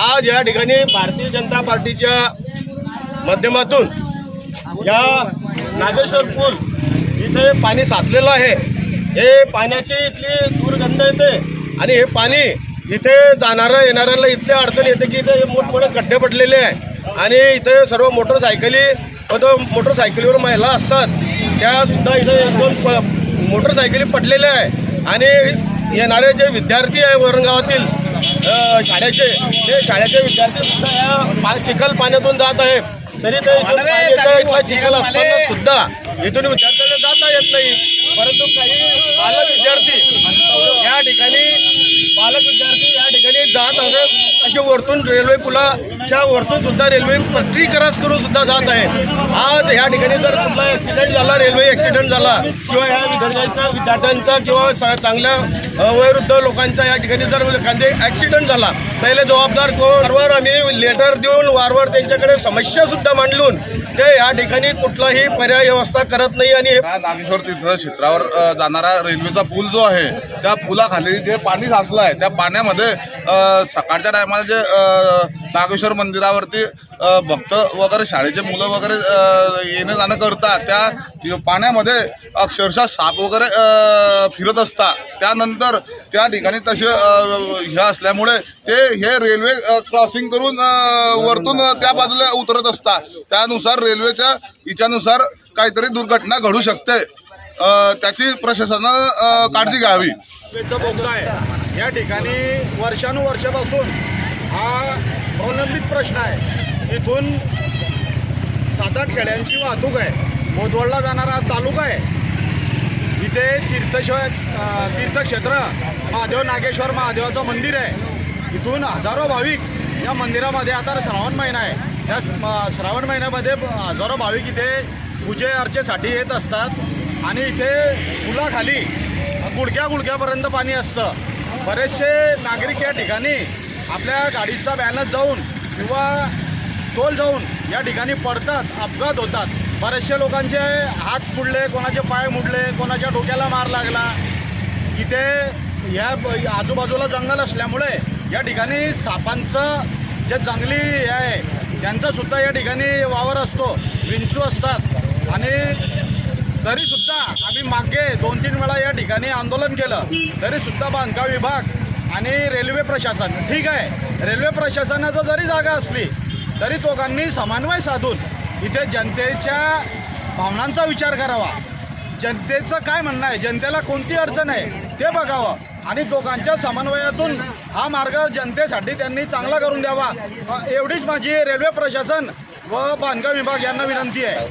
आज या ठिकाणी भारतीय जनता पार्टीच्या माध्यमातून या नागेश्वर पूल इथे पाणी साचलेलं आहे. हे पाण्याची इथली दुर्गंध येते आणि हे पाणी इथे जाणाऱ्या येणाऱ्यांना इथल्या अडचण येते की इथे मोठमोठे गड्डे पडलेले आहे. आणि इथे सर्व मोटरसायकली व तो मोटरसायकलीवर महिला असतात. त्यासुद्धा इथे दोन प- मोटरसायकली पडलेल्या आहे. आणि येणारे जे विद्यार्थी आहे वरणगावातील शाळेचे ते शाळेचे विद्यार्थी सुद्धा या चिखल पाण्यातून जात आहे. तरी ते इथला चिखल असताना सुद्धा इथून विद्यार्थ्यांना जाता येत नाही. परंतु काही पालक विद्यार्थी या ठिकाणी पालक विद्यार्थी या ठिकाणी जात असे वरतून रेल्वे पुलाच्या वरतून सुद्धा रेल्वे पटरी क्रॉस करून सुद्धा जात आहे. आज या ठिकाणी जर कुठला ऍक्सिडेंट झाला रेल्वे ऍक्सिडेंट झाला किंवा ह्या विद्यार्थ्यांचा विद्यार्थ्यांचा किंवा चांगल्या वयोवृद्ध लोकांचा या ठिकाणी जर एखादे ऍक्सिडेंट झाला त्याला जबाबदार कोण? वारंवार आम्ही लेटर देऊन वारंवार त्यांच्याकडे समस्या सुद्धा ते या ठिकाणी कुठलाही पर्याय व्यवस्था करत नाही आणि नागेश्वर तीर्थ क्षेत्रावर जाणारा रेल्वेचा पूल जो आहे त्या पुलाखाली जे पाणी साचलं आहे त्या पाण्यामध्ये सकाळच्या टायमाला जे नागेश्वर मंदिरावरती भक्त वगैरे शाळेचे मुलं वगैरे येणं जाणं करतात त्या पाण्यामध्ये अक्षरशः साप वगैरे फिरत असतात. त्यानंतर त्या ठिकाणी तसे हे असल्यामुळे ते हे रेल्वे क्रॉसिंग करून वरतून त्या बाजूला उतरत असतात. त्यानुसार रेल्वेच्या इच्छानुसार काहीतरी दुर्घटना घडू शकते. त्याची प्रशासनानं काळजी घ्यावी. बोगदा आहे. या ठिकाणी वर्षानुवर्षापासून हा प्रलंबित प्रश्न आहे. इथून सात आठ खेड्यांची वाहतूक आहे. मोदवडला जाणारा तालुका आहे. इथे तीर्थश तीर्थक्षेत्र महादेव नागेश्वर महादेवाचं मंदिर आहे. इथून हजारो भाविक या मंदिरामध्ये आता श्रावण महिना आहे. या श्रावण महिन्यामध्ये हजारो भाविक इथे पूजे अर्चेसाठी येत असतात. आणि इथे पुलाखाली गुडक्या गुडक्यापर्यंत पाणी असतं. बरेचसे नागरिक या ठिकाणी आपल्या गाडीचा बॅलन्स जाऊन किंवा तोल जाऊन या ठिकाणी पडतात अपघात होतात. बरेचशे लोकांचे हात फुडले कोणाचे पाय मुडले कोणाच्या डोक्याला मार लागला. इथे या आजूबाजूला जंगल असल्यामुळे या ठिकाणी सापांचं जे जंगली हे आहे त्यांचासुद्धा या ठिकाणी वावर असतो विंचू असतात. आणि तरीसुद्धा आम्ही मागे दोन तीन वेळा या ठिकाणी आंदोलन केलं. तरीसुद्धा बांधकाम विभाग आणि रेल्वे प्रशासन ठीक आहे. रेल्वे प्रशासनाचं जरी जागा असली तरी दोघांनी समन्वय साधून इथे जनतेच्या भावनांचा विचार करावा. जनतेचं काय म्हणणं आहे? जनतेला कोणती अडचण आहे? ते बघावं. आणि दोघांच्या समन्वयातून हा मार्ग जनतेसाठी त्यांनी चांगला करून द्यावा. एवढीच माझी रेल्वे प्रशासन व बांधकाम विभाग यांना विनंती आहे.